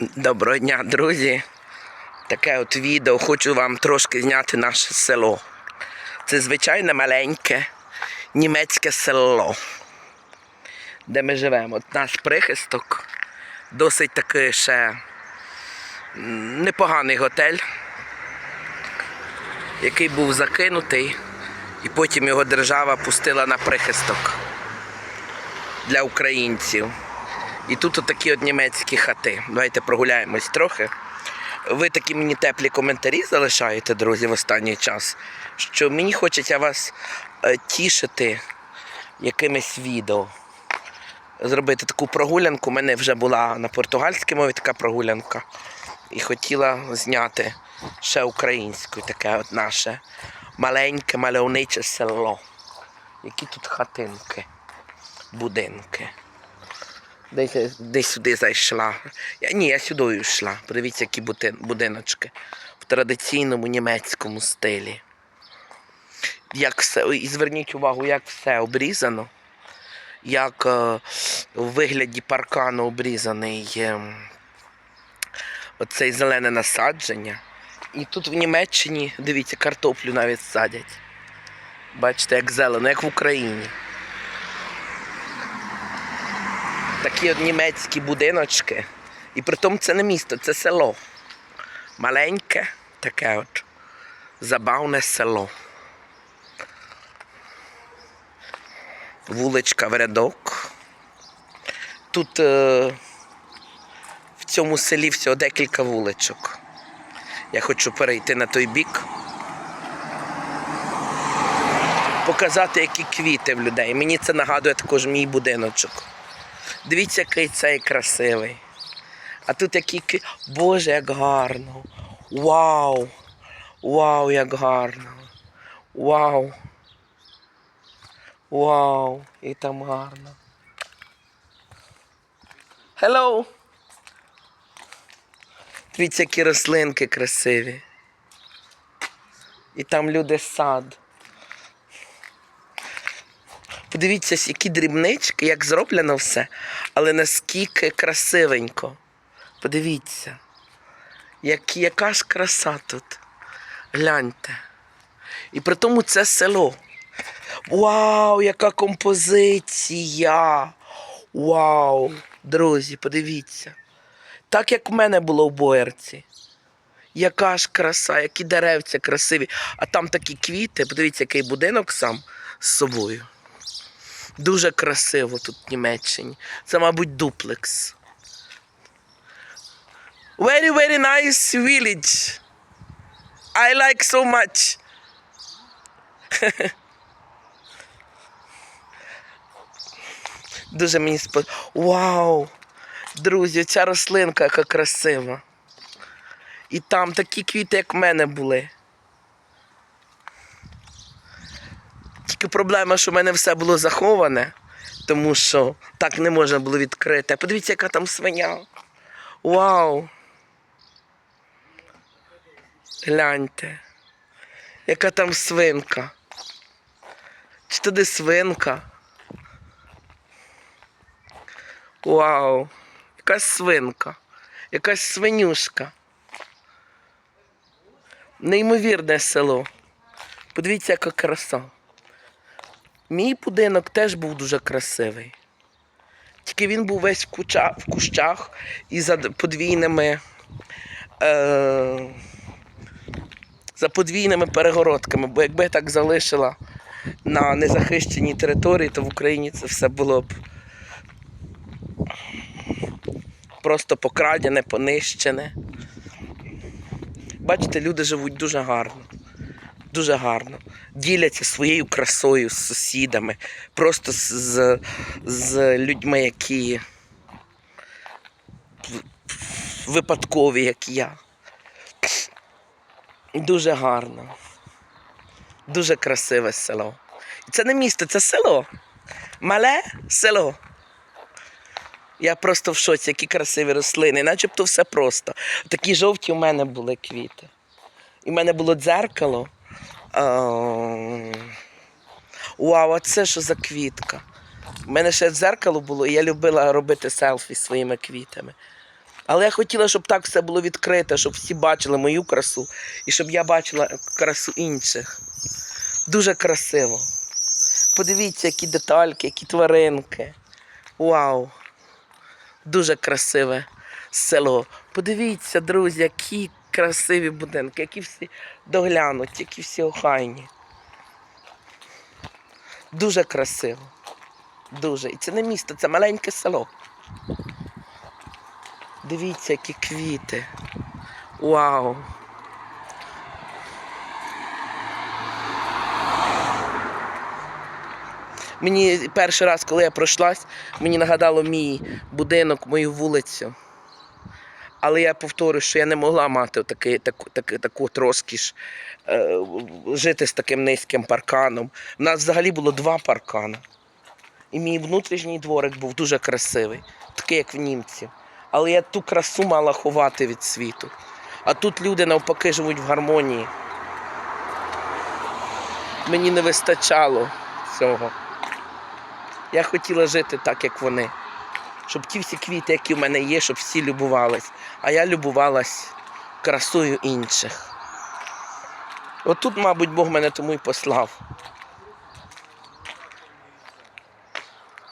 Доброго дня, друзі. Таке от відео хочу вам трошки зняти наше село. Це звичайне маленьке німецьке село, де ми живемо. От наш прихисток, досить такий ще непоганий готель, який був закинутий, і потім його держава пустила на прихисток для українців. І тут отакі от німецькі хати. Давайте прогуляємось трохи. Ви такі мені теплі коментарі залишаєте, друзі, в останній час, що мені хочеться вас е, тішити якимись відео. Зробити таку прогулянку. У мене вже була на португальській мові така прогулянка. І хотіла зняти ще українською таке от наше маленьке мальовниче село. Які тут хатинки, будинки. Десь, десь сюди зайшла. Я, ні, я сюди йшла. Подивіться, які будиночки в традиційному німецькому стилі. Як все, і зверніть увагу, як все обрізано, як е, у вигляді паркану обрізаний е, оцей зелене насадження. І тут в Німеччині, дивіться, картоплю навіть садять. Бачите, як зелено, як в Україні. Такі от німецькі будиночки. І при тому це не місто, це село. Маленьке, таке от забавне село. Вуличка в рядок. Тут е, в цьому селі всього декілька вуличок. Я хочу перейти на той бік. Показати, які квіти в людей. Мені це нагадує також мій будиночок. Дивіться, який цей красивий. А тут кві- Боже, як гарно. Вау! Вау, як гарно. Вау. Вау, і там гарно. Hello! Дивіться, які рослинки красиві. І там люди сад. Подивіться, які дрібнички, як зроблено все, але наскільки красивенько. Подивіться, як, яка ж краса тут. Гляньте. І при тому це село. Вау, яка композиція! Вау! Друзі, подивіться. Так як в мене було в Боярці. Яка ж краса, які деревця красиві. А там такі квіти, подивіться, який будинок сам з собою. Дуже красиво тут в Німеччині. Це, мабуть, дуплекс. Very, very nice village. I like so much. Дуже мені сподобається. Вау! Друзі, ця рослинка яка красива. І там такі квіти, як в мене були. Тільки проблема, що в мене все було заховане, тому що так не можна було відкрити. Подивіться, яка там свиня. Вау! Гляньте, яка там свинка. Чи туди свинка? Вау! Якась свинка, якась свинюшка. Неймовірне село. Подивіться, яка краса. Мій будинок теж був дуже красивий. Тільки він був весь в, куча, в кущах і за подвійними, е, за подвійними перегородками. Бо якби я так залишила на незахищеній території, то в Україні це все було б просто покрадене, понищене. Bачите, люди живуть дуже гарно. Дуже гарно. Діляться своєю красою з сусідами, просто з, з, людьми, які випадкові, як я. Дуже гарно. Дуже красиве село. І Це не місто, це село. Мале село. Я просто в шоці, які красиві рослини. Начебто все просто. Такі жовті у мене були квіти. І в мене було дзеркало. А, Вау, а це що за квітка? У мене ще дзеркало було, і я любила робити селфі своїми квітами. Але я хотіла, щоб так все було відкрите, щоб всі бачили мою красу і щоб я бачила красу інших. Дуже красиво. Подивіться, які детальки, які тваринки. Вау! Дуже красиве село. Подивіться, друзі, які красиві будинки, які всі доглянуті, які всі охайні. Дуже красиво. Дуже. І це не місто, це маленьке село. Дивіться, які квіти. Вау! Мені перший раз, коли я пройшлась, мені нагадало мій будинок, мою вулицю. Але я повторюю, що я не могла мати таку, таку, таку, таку розкіш, е, жити з таким низьким парканом. У нас взагалі було два паркани. І мій внутрішній дворик був дуже красивий, такий, як в німців. Але я ту красу мала ховати від світу. А тут люди навпаки живуть в гармонії. Мені не вистачало цього. Я хотіла жити так, як вони. Щоб ті всі квіти, які в мене є, щоб всі любувались. А я любувалась красою інших. Отут, мабуть, Бог мене тому і послав.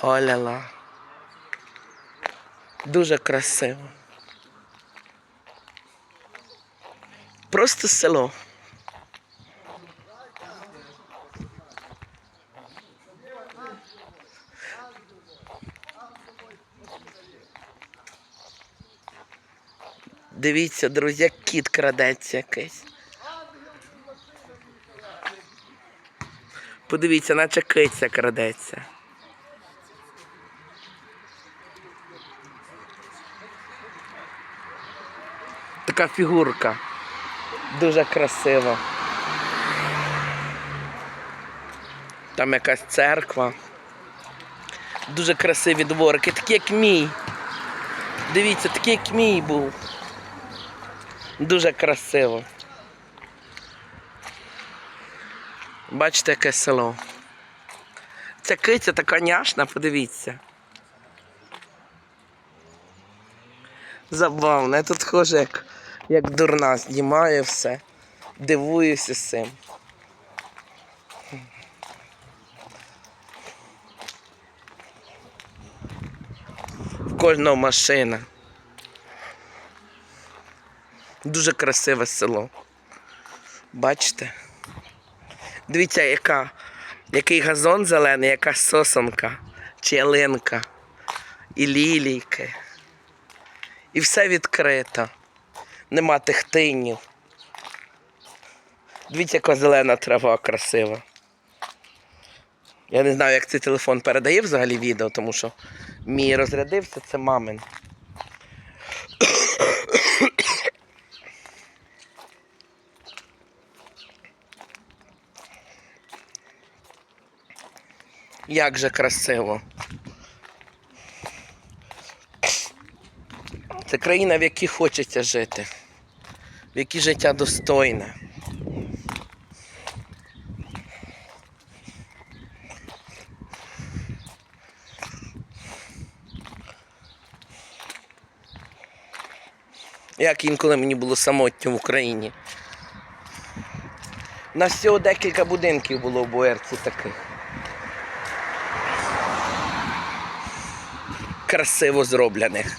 Оля-ла. Дуже красиво. Просто село. Дивіться, друзі, як кіт крадеться якийсь. Подивіться, наче киця крадеться. Така фігурка. Дуже красива. Там якась церква. Дуже красиві дворики, такі як мій. Дивіться, такий як мій був. Дуже красиво. Бачите, яке село. Ця киця така няшна, подивіться. Забавно, я тут схоже, як, як дурна, знімаю все. Дивуюся цим. В кожного машина. Дуже красиве село. Бачите? Дивіться, яка, який газон зелений, яка сосонка, чи ялинка, і лілійки. І все відкрито. Нема тих тинів. Дивіться, яка зелена трава красива. Я не знаю, як цей телефон передає взагалі відео, тому що мій розрядився, це мамин. Як же красиво. Це країна, в якій хочеться жити, в якій життя достойне. Як інколи мені було самотньо в Україні. У нас всього декілька будинків було в Буерці таких. Красиво зроблених.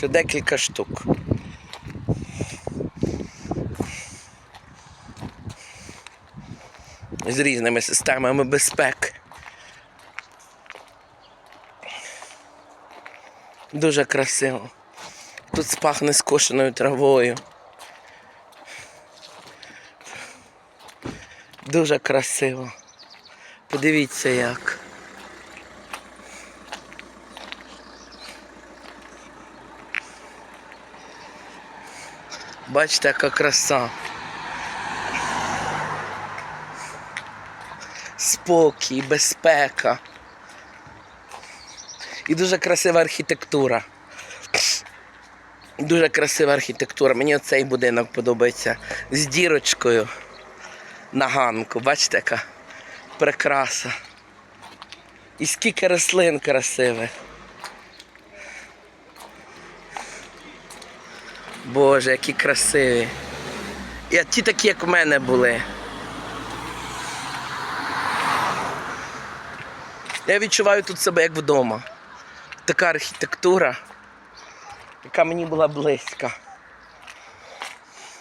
Це декілька штук. З різними системами безпеки. Дуже красиво. Тут спахне скошеною травою. Дуже красиво. Подивіться як. Бачите, яка краса. Спокій, безпека. І дуже красива архітектура. Дуже красива архітектура. Мені оцей будинок подобається з дірочкою на ганку. Бачите, яка прикраса. І скільки рослин красивих. Боже, які красиві. І ті такі, як у мене були. Я відчуваю тут себе як вдома. Така архітектура, яка мені була близька.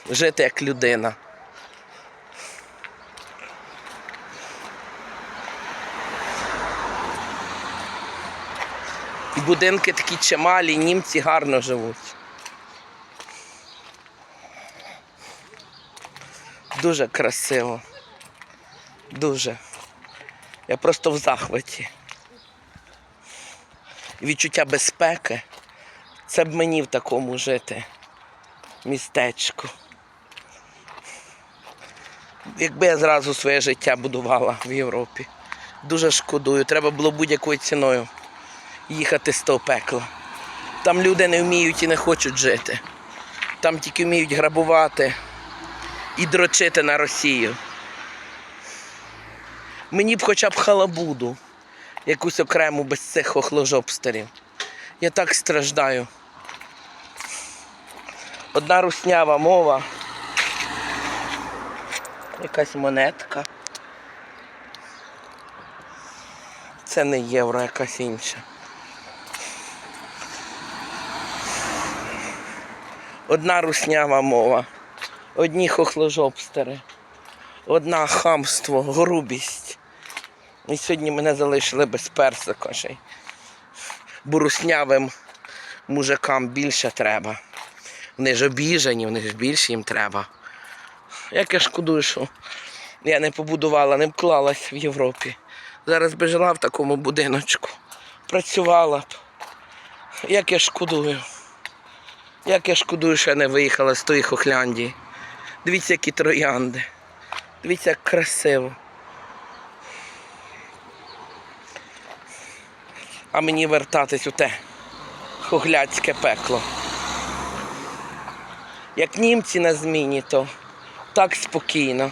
Жити як людина. І будинки такі чималі, німці гарно живуть. Дуже красиво. Дуже. Я просто в захваті. Відчуття безпеки. Це б мені в такому жити. Містечку. Якби я зразу своє життя будувала в Європі. Дуже шкодую. Треба було будь-якою ціною їхати з того пекла. Там люди не вміють і не хочуть жити. Там тільки вміють грабувати і дрочити на Росію. Мені б хоча б халабуду, якусь окрему без цих хохложобстерів. Я так страждаю. Одна руснява мова. Якась монетка. Це не євро, якась інша. Одна руснява мова, одні хохложобстери, одна хамство, грубість. І сьогодні мене залишили без персика й. Мужикам більше треба. Вони ж обіжені, вони ж більше їм треба. Як я шкодую, що я не побудувала, не вклалась в Європі. Зараз би жила в такому будиночку, працювала б. Як я шкодую. Як я шкодую, що я не виїхала з тої Хохляндії. Дивіться, які троянди. Дивіться, як красиво. А мені вертатись у те хохляцьке пекло. Як німці на зміні, то так спокійно.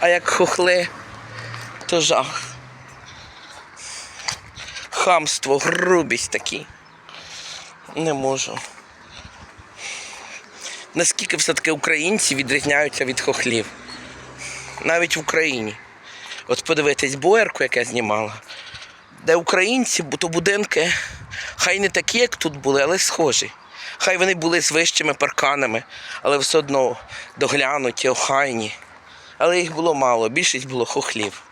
А як хохли, то жах. Хамство, грубість такі. Не можу. Наскільки все-таки українці відрізняються від хохлів? Навіть в Україні. От подивитись боярку, яку я знімала, де українці, то будинки, хай не такі, як тут були, але схожі. Хай вони були з вищими парканами, але все одно доглянуті, охайні. Але їх було мало, більшість було хохлів.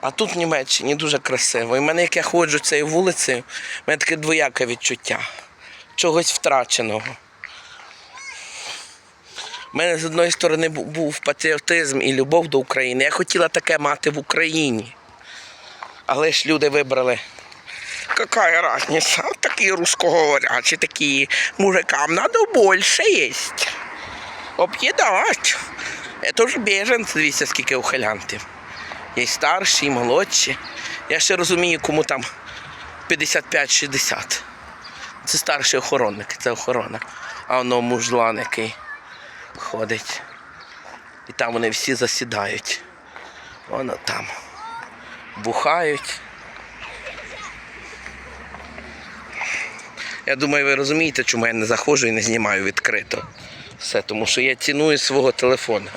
А тут в Німеччині дуже красиво. І в мене, як я ходжу цією вулицею, в мене таке двояке відчуття чогось втраченого. У мене з одної сторони був патріотизм і любов до України. Я хотіла таке мати в Україні. Але ж люди вибрали. Какая разница? Такі русскоговорячі, такі мужикам надо більше їсти. Об'їдати. Це ж біженці, дивіться, скільки ухилянтів. Є й старші, і молодші. Я ще розумію, кому там 55-60. Це старший охоронник, це охорона. А воно мужлан який ходить. І там вони всі засідають. Воно там. Бухають. Я думаю, ви розумієте, чому я не заходжу і не знімаю відкрито. Все, тому що я ціную свого телефона.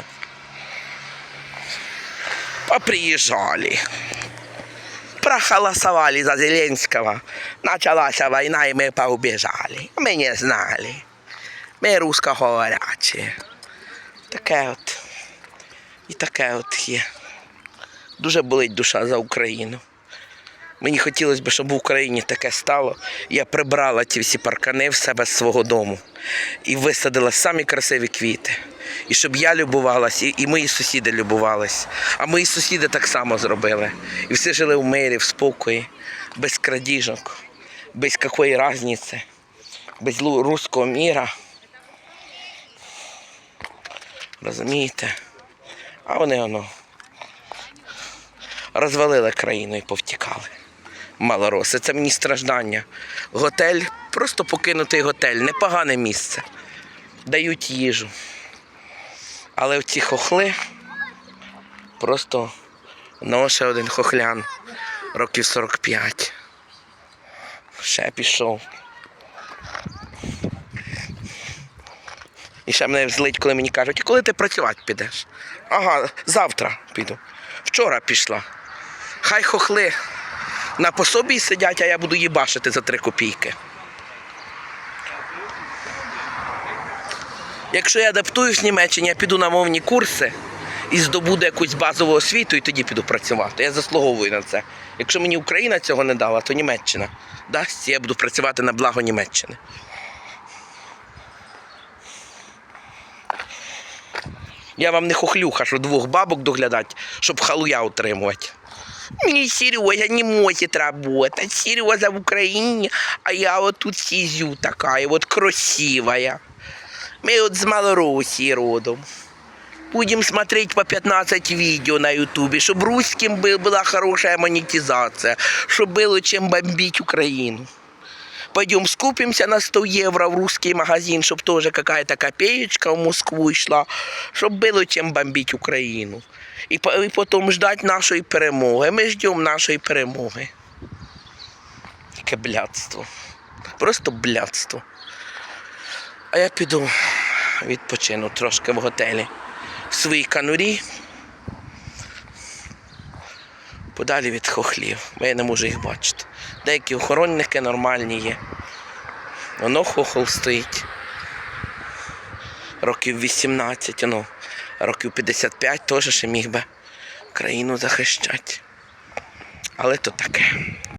Поприезжали. Проголосовали за Зеленского. Началась война, и мы поубежали. Мы не знали. Ми русскоговорячі. Таке от. І таке от є. Дуже болить душа за Україну. Мені хотілося б, щоб в Україні таке стало. Я прибрала ті всі паркани в себе з свого дому і висадила самі красиві квіти. І щоб я любувалась, і, і мої сусіди любувались. А мої сусіди так само зробили. І всі жили в мирі, в спокої, без крадіжок, без якої різниці, без руського міра. Розумієте? А вони воно розвалили країну і повтікали. Малороси, це мені страждання. Готель, просто покинутий готель, непогане місце. Дають їжу. Але ці хохли просто ну, ще один хохлян. Років 45. Ще пішов. І ще мене злить, коли мені кажуть, коли ти працювати підеш? Ага, завтра піду. Вчора пішла. Хай хохли на пособі сидять, а я буду їбашити за три копійки. Якщо я адаптуюсь в Німеччині, я піду на мовні курси і здобуду якусь базову освіту, і тоді піду працювати. Я заслуговую на це. Якщо мені Україна цього не дала, то Німеччина дасть, і я буду працювати на благо Німеччини. Я вам не хохлюха, що двох бабок доглядати, щоб халуя утримувати. Мені Сережа не може работать. Сережа в Україні, а я от тут сизю така, от красивая. Ми от з Малоросії родом. Будем смотреть по 15 видео на ютубе, чтобы русским был, была хорошая монетизация, чтобы было чем бомбить Украину. Пойдем скупимся на 100 евро в русский магазин, чтобы тоже какая-то копеечка в Москву шла, чтобы было чем бомбить Украину. И, по- и потом ждать нашої перемоги. Ми ждемо нашої перемоги. Яке блядство. Просто блядство. А я піду відпочину трошки в готелі в своїй канурі. Подалі від хохлів, бо я не можу їх бачити. Деякі охоронники нормальні є. Воно хохол стоїть. Років 18, ну, років 55 теж ще міг би країну захищати. Але то таке.